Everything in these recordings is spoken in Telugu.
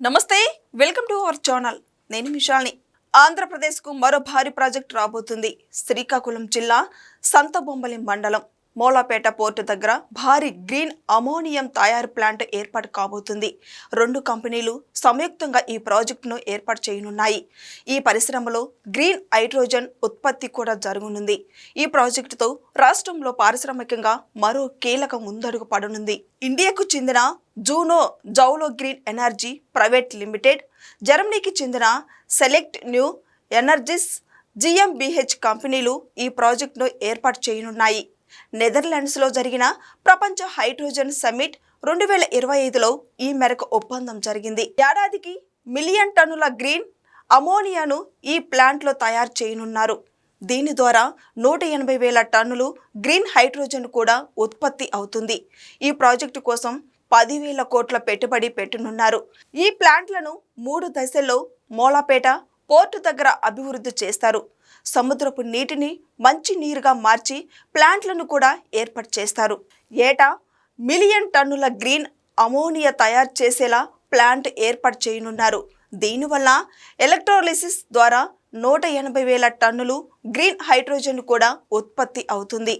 నమస్తే వెల్కమ్ టు అవర్ ఛానల్. నేను మిషాల్ని ఆంధ్రప్రదేశ్కు మరో భారీ ప్రాజెక్ట్ రాబోతుంది. శ్రీకాకుళం జిల్లా సంతబొమ్మలి మండలం. మోలాపేట పోర్టు దగ్గర భారీ గ్రీన్ అమోనియం తయారు ప్లాంట్ ఏర్పాటు కాబోతుంది. రెండు కంపెనీలు సంయుక్తంగా ఈ ప్రాజెక్టును ఏర్పాటు చేయనున్నాయి. ఈ పరిశ్రమలో గ్రీన్ హైడ్రోజన్ ఉత్పత్తి కూడా జరగనుంది. ఈ ప్రాజెక్టుతో రాష్ట్రంలో పారిశ్రామికంగా మరో కీలక ముందడుగు పడనుంది. ఇండియాకు చెందిన జూనో జౌలో గ్రీన్ ఎనర్జీ ప్రైవేట్ లిమిటెడ్ జర్మనీకి చెందిన సెలెక్ట్ న్యూ ఎనర్జీస్ జిఎంబిహెచ్ కంపెనీలు ఈ ప్రాజెక్టును ఏర్పాటు చేయనున్నాయి. నెదర్లాండ్స్లో జరిగిన ప్రపంచ హైడ్రోజన్ సమ్మిట్ రెండు వేల ఇరవై ఐదులో ఈ మేరకు ఒప్పందం జరిగింది. ఏడాదికి మిలియన్ టన్నుల గ్రీన్ అమోనియాను ఈ ప్లాంట్లో తయారు చేయనున్నారు. దీని ద్వారా నూట ఎనభై వేల టన్నులు గ్రీన్ హైడ్రోజన్ కూడా ఉత్పత్తి అవుతుంది. ఈ ప్రాజెక్టు కోసం పదివేల కోట్ల పెట్టుబడి పెట్టనున్నారు. ఈ ప్లాంట్లను మూడు దశల్లో మోలాపేట పోర్టు దగ్గర అభివృద్ధి చేస్తారు. సముద్రపు నీటిని మంచి నీరుగా మార్చి ప్లాంట్లను కూడా ఏర్పాటు చేస్తారు. ఏటా మిలియన్ టన్నుల గ్రీన్ అమోనియా తయారు చేసేలా ప్లాంట్ ఏర్పాటు చేయనున్నారు. దీనివల్ల ఎలక్ట్రోలిసిస్ ద్వారా నూట ఎనభై వేల టన్నులు గ్రీన్ హైడ్రోజన్ కూడా ఉత్పత్తి అవుతుంది.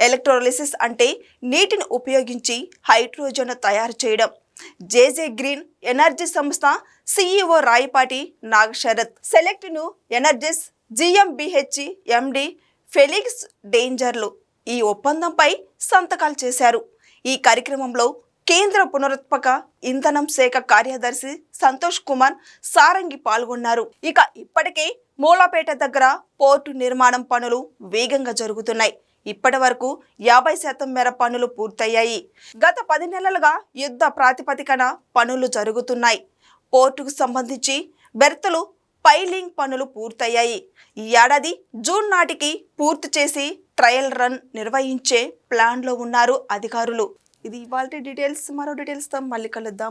ఎలక్ట్రోలిసిస్ అంటే నీటిని ఉపయోగించి హైడ్రోజన్ తయారు చేయడం. జేజే గ్రీన్ ఎనర్జీ సంస్థ సిఇఓ రాయపాటి నాగశరత్. సెలెక్ట్ను ఎనర్జీస్ జిఎంబిహెచ్ ఎండి ఫెలిక్స్ డేంజర్లు ఈ ఒప్పందంపై సంతకాలు చేశారు. ఈ కార్యక్రమంలో కేంద్ర పునరుత్పక ఇంధనం శాఖ కార్యదర్శి సంతోష్ కుమార్ సారంగి పాల్గొన్నారు. ఇక ఇప్పటికే మూలాపేట దగ్గర పోర్టు నిర్మాణం పనులు వేగంగా జరుగుతున్నాయి. ఇప్పటి వరకు యాభై శాతం మేర పనులు పూర్తయ్యాయి. గత పది నెలలుగా యుద్ధ ప్రాతిపదికన పనులు జరుగుతున్నాయి. పోర్టుకు సంబంధించి బెర్తలు పైలింగ్ పనులు పూర్తయ్యాయి. ఈ ఏడాది జూన్ నాటికి పూర్తి చేసి ట్రయల్ రన్ నిర్వహించే ప్లాన్లో ఉన్నారు అధికారులు. ఇది ఇవాళ డీటెయిల్స్. మరో డీటెయిల్స్తో మళ్ళీ కలుద్దాం.